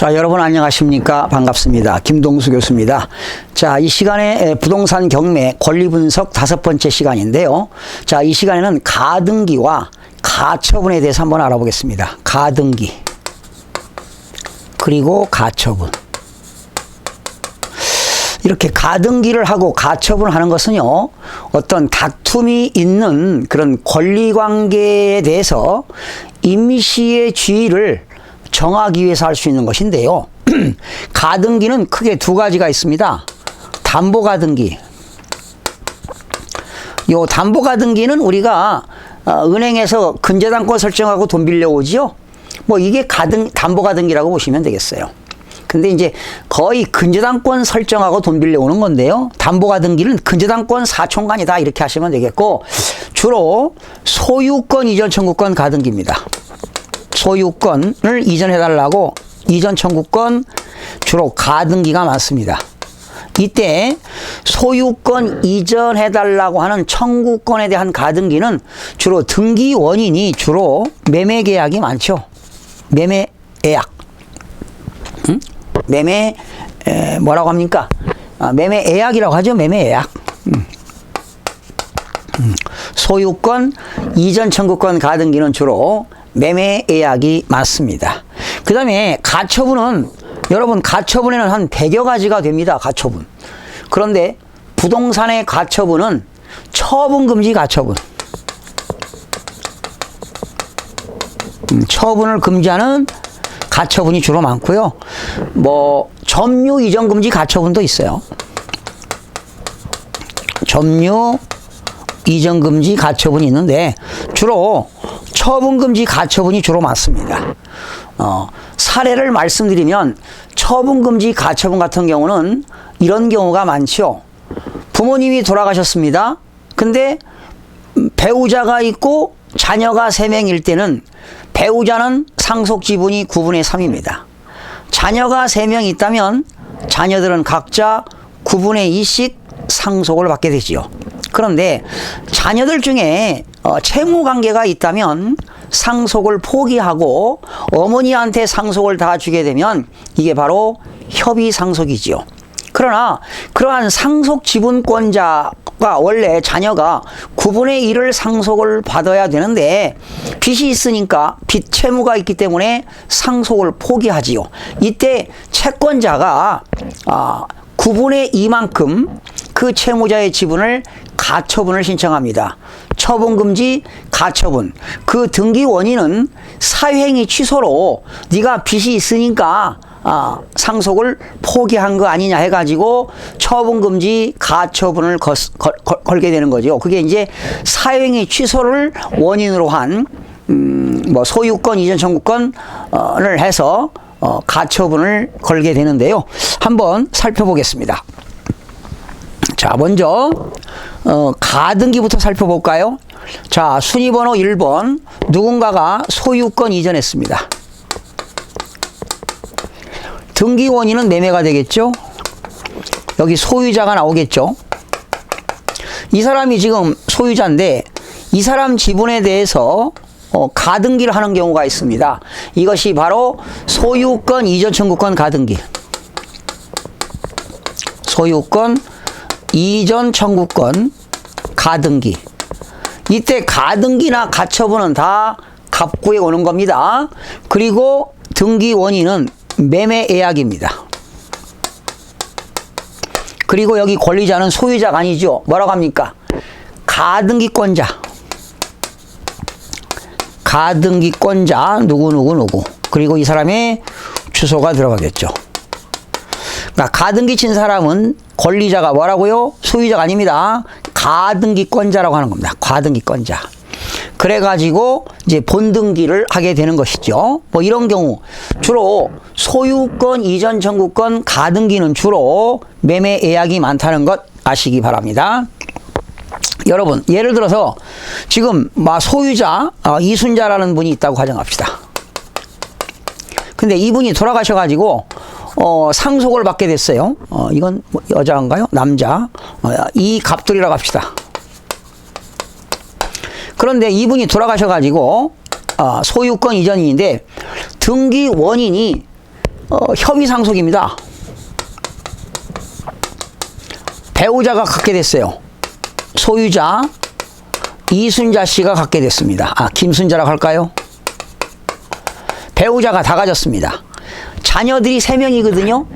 자, 여러분 안녕하십니까? 반갑습니다. 김동수 교수입니다. 자, 이 시간에 부동산 경매 권리 분석 다섯 번째 시간인데요. 자, 이 시간에는 가등기와 가처분에 대해서 한번 알아보겠습니다. 가등기. 그리고 가처분. 이렇게 가등기를 하고 가처분을 하는 것은요, 어떤 다툼이 있는 그런 권리 관계에 대해서 임시의 지위를 정하기 위해서 할 수 있는 것인데요. 가등기는 크게 두 가지가 있습니다. 담보 가등기. 요 담보 가등기는 우리가 어, 은행에서 근저당권 설정하고 돈 빌려오지요. 뭐 이게 가등 담보 가등기라고 보시면 되겠어요. 근데 이제 거의 근저당권 설정하고 돈 빌려오는 건데요. 담보 가등기는 근저당권 사촌간이다 이렇게 하시면 되겠고 주로 소유권 이전 청구권 가등기입니다. 소유권을 이전해달라고 이전 청구권 주로 가등기가 많습니다. 이때 소유권 이전해달라고 하는 청구권에 대한 가등기는 주로 등기 원인이 주로 매매 계약이 많죠. 매매 예약. 응? 매매 에, 뭐라고 합니까? 아, 매매 예약이라고 하죠. 매매 예약. 음. 음. 소유권 이전 청구권 가등기는 주로 매매 예약이 많습니다. 그 다음에 가처분은 여러분 가처분에는 한 100여 가지가 됩니다. 가처분. 그런데 부동산의 가처분은 처분금지 가처분. 음, 처분을 금지하는 가처분이 주로 많고요. 뭐 점유 이전 금지 가처분도 있어요. 점유 이전 금지 가처분이 있는데 주로 처분 금지 가처분이 주로 많습니다. 어, 사례를 말씀드리면 처분 금지 가처분 같은 경우는 이런 경우가 많죠. 부모님이 돌아가셨습니다. 근데 배우자가 있고 자녀가 세명일 때는 배우자는 상속 지분이 9분의 3입니다. 자녀가 세 명 있다면 자녀들은 각자 9분의 2씩 상속을 받게 되지요. 그런데 자녀들 중에 어, 채무 관계가 있다면 상속을 포기하고 어머니한테 상속을 다 주게 되면 이게 바로 협의 상속이지요. 그러나 그러한 상속 지분권자가 원래 자녀가 9분의 1을 상속을 받아야 되는데 빚이 있으니까 빚 채무가 있기 때문에 상속을 포기하지요. 이때 채권자가 아, 9분의 2만큼 그 채무자의 지분을 가처분을 신청합니다. 처분 금지 가처분. 그 등기 원인은 사회행위 취소로 네가 빚이 있으니까 아, 상속을 포기한 거 아니냐 해가지고 처분금지 가처분을 걸, 걸, 게 되는 거죠. 그게 이제 사회행위 취소를 원인으로 한, 음, 뭐 소유권 이전 청구권을 해서 어, 가처분을 걸게 되는데요. 한번 살펴보겠습니다. 자, 먼저 어, 가등기부터 살펴볼까요? 자, 순위번호 1번 누군가가 소유권 이전했습니다. 등기 원인은 매매가 되겠죠? 여기 소유자가 나오겠죠? 이 사람이 지금 소유자인데 이 사람 지분에 대해서 어, 가등기를 하는 경우가 있습니다. 이것이 바로 소유권 이전 청구권 가등기. 소유권 이전 청구권 가등기. 이때 가등기나 가처분은 다 갑구에 오는 겁니다. 그리고 등기 원인은 매매 예약입니다. 그리고 여기 권리자는 소유자가 아니죠. 뭐라고 합니까? 가등기권자. 가등기권자 누구누구 누구. 그리고 이 사람의 주소가 들어가겠죠. 가등기 친 사람은 권리자가 뭐라고요? 소유자가 아닙니다. 가등기권자라고 하는 겁니다. 가등기권자. 그래가지고 이제 본등기를 하게 되는 것이죠. 뭐 이런 경우 주로 소유권 이전 청구권 가등기는 주로 매매 예약이 많다는 것 아시기 바랍니다. 여러분 예를 들어서 지금 막 소유자 어, 이순자라는 분이 있다고 가정합시다. 근데 이분이 돌아가셔가지고 어, 상속을 받게 됐어요. 어, 이건 뭐 여자인가요? 남자. 어, 이 갑돌이라고 합시다. 그런데 이분이 돌아가셔가지고 어, 소유권 이전인데 등기 원인이 어, 협의 상속입니다. 배우자가 갖게 됐어요. 소유자 이순자 씨가 갖게 됐습니다. 아, 김순자라고 할까요? 배우자가 다 가졌습니다. 자녀들이 3명이거든요.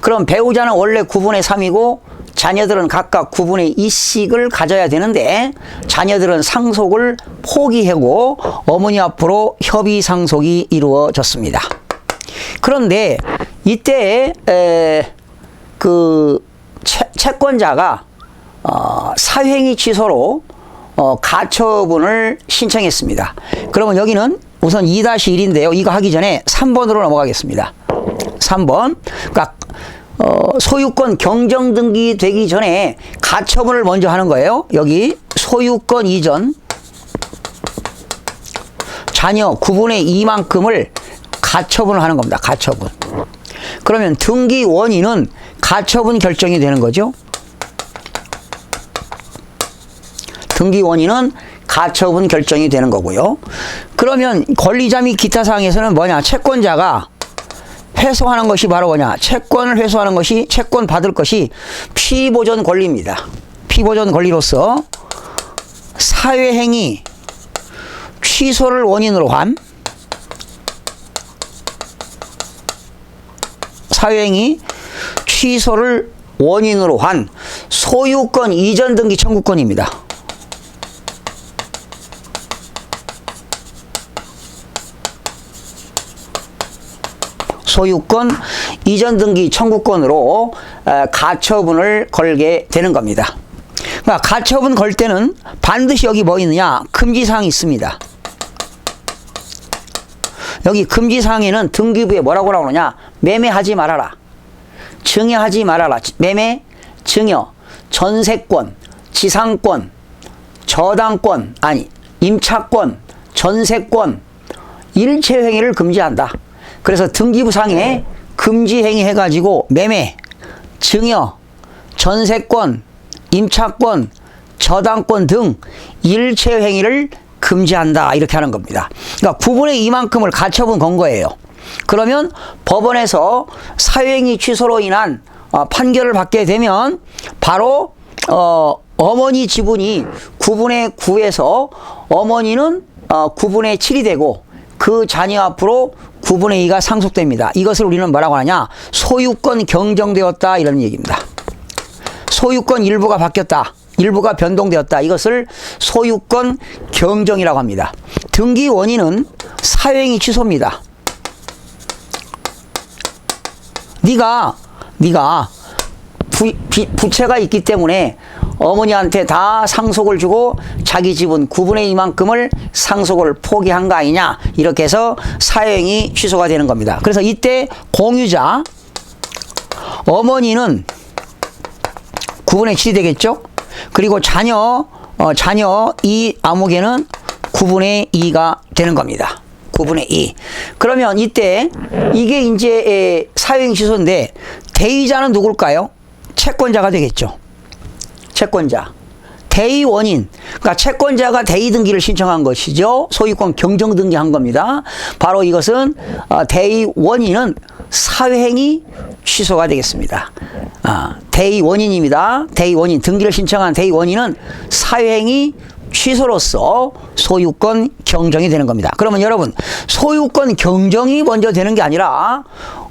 그럼 배우자는 원래 9분의 3이고 자녀들은 각각 9분의 2씩을 가져야 되는데 자녀들은 상속을 포기하고 어머니 앞으로 협의 상속이 이루어졌습니다. 그런데 이때 에, 그 채, 채권자가 어, 사행위 취소로 어, 가처분을 신청했습니다. 그러면 여기는 우선 2-1인데요. 이거 하기 전에 3번으로 넘어가겠습니다. 3번. 그러니까 어, 소유권 경정 등기 되기 전에 가처분을 먼저 하는 거예요. 여기 소유권 이전 자녀 9분의 2만큼을 가처분을 하는 겁니다. 가처분. 그러면 등기 원인은 가처분 결정이 되는 거죠. 등기 원인은 가처분 결정이 되는 거고요. 그러면 권리자 및 기타 사항에서는 뭐냐? 채권자가 회수하는 것이 바로 뭐냐? 채권을 회수하는 것이 채권 받을 것이 피보전 권리입니다. 피보전 권리로서 사회행위 취소를 원인으로 한 사회행위 취소를 원인으로 한 소유권 이전 등기 청구권입니다. 소유권 이전 등기 청구권으로 어, 가처분을 걸게 되는 겁니다. 그러니까 가처분 걸 때는 반드시 여기 뭐 있느냐? 금지사항이 있습니다. 여기 금지사항에는 등기부에 뭐라고 나오느냐? 매매하지 말아라. 증여하지 말아라. 매매 증여 전세권 지상권 저당권 아니 임차권 전세권 일체 행위를 금지한다 그래서 등기부상에 금지 행위 해가지고 매매 증여 전세권 임차권 저당권 등 일체 행위를 금지한다 이렇게 하는 겁니다. 그러니까 9분의 2만큼을 가처분 건 거예요. 그러면 법원에서 사유행위 취소로 인한 어, 판결을 받게 되면 바로 어, 어머니 지분이 9분의 9에서 어머니는 어, 9분의 7이 되고 그 자녀 앞으로 9분의 2가 상속됩니다. 이것을 우리는 뭐라고 하냐? 소유권 경정되었다 이런 얘기입니다. 소유권 일부가 바뀌었다. 일부가 변동되었다. 이것을 소유권 경정이라고 합니다. 등기 원인은 사행위 취소입니다. 네가 네가 부, 비, 부채가 있기 때문에 어머니한테 다 상속을 주고 자기 지분 9분의 2만큼을 상속을 포기한 거 아니냐 이렇게 해서 사행이 취소가 되는 겁니다. 그래서 이때 공유자 어머니는 9분의 7이 되겠죠? 그리고 자녀 어, 자녀 이 암흑에는 9분의 2가 되는 겁니다. 9분의 2. 그러면 이때 이게 이제 사행 취소인데 대의자는 누굴까요? 채권자가 되겠죠. 채권자. 대의 원인. 그러니까 채권자가 대의 등기를 신청한 것이죠. 소유권 경정 등기한 겁니다. 바로 이것은 어, 대의 원인은 사회행위 취소가 되겠습니다. 아, 대의 원인입니다. 대의 원인 등기를 신청한 대의 원인은 사회행위 취소로서 소유권 경정이 되는 겁니다. 그러면 여러분 소유권 경정이 먼저 되는 게 아니라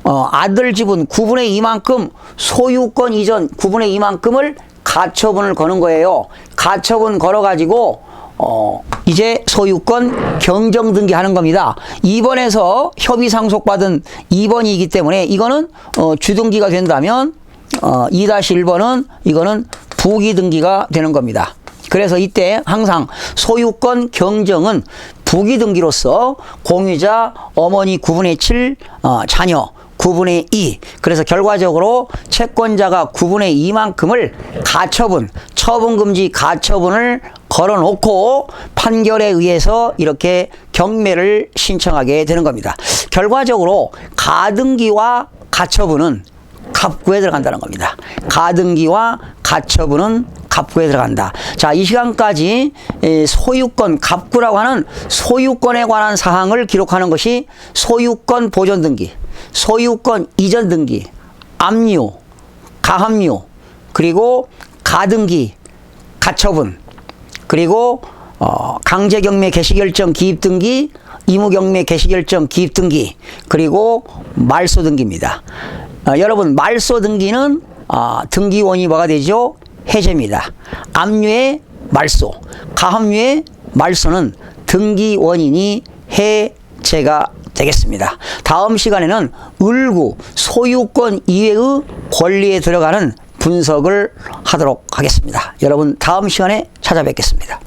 어, 아들 지분 9분의 2만큼 소유권 이전 9분의 2만큼을 가처분을 거는 거예요. 가처분 걸어가지고 어, 이제 소유권 경정 등기하는 겁니다. 2번에서 협의 상속받은 2번이기 때문에 이거는 어, 주등기가 된다면 어, 2-1번은 이거는 부기 등기가 되는 겁니다. 그래서 이때 항상 소유권 경정은 부기 등기로서 공유자 어머니 9분의 7 어, 자녀 9분의 2. 그래서 결과적으로 채권자가 9분의 2만큼을 가처분, 처분금지 가처분을 걸어놓고 판결에 의해서 이렇게 경매를 신청하게 되는 겁니다. 결과적으로 가등기와 가처분은 갑구에 들어간다는 겁니다. 가등기와 가처분은 갑구에 들어간다. 자, 이 시간까지 소유권 갑구라고 하는 소유권에 관한 사항을 기록하는 것이 소유권 보존 등기. 소유권 이전 등기, 압류, 가압류, 그리고 가등기, 가처분, 그리고 어, 강제경매 개시결정 기입등기, 의무경매 개시결정 기입등기, 그리고 말소등기입니다. 어, 여러분 말소등기는 어, 등기원이 뭐가 되죠? 해제입니다. 압류의 말소, 가압류의 말소는 등기원인이 해제가 되겠습니다. 다음 시간에는 을구 소유권 이외의 권리에 들어가는 분석을 하도록 하겠습니다. 여러분 다음 시간에 찾아뵙겠습니다.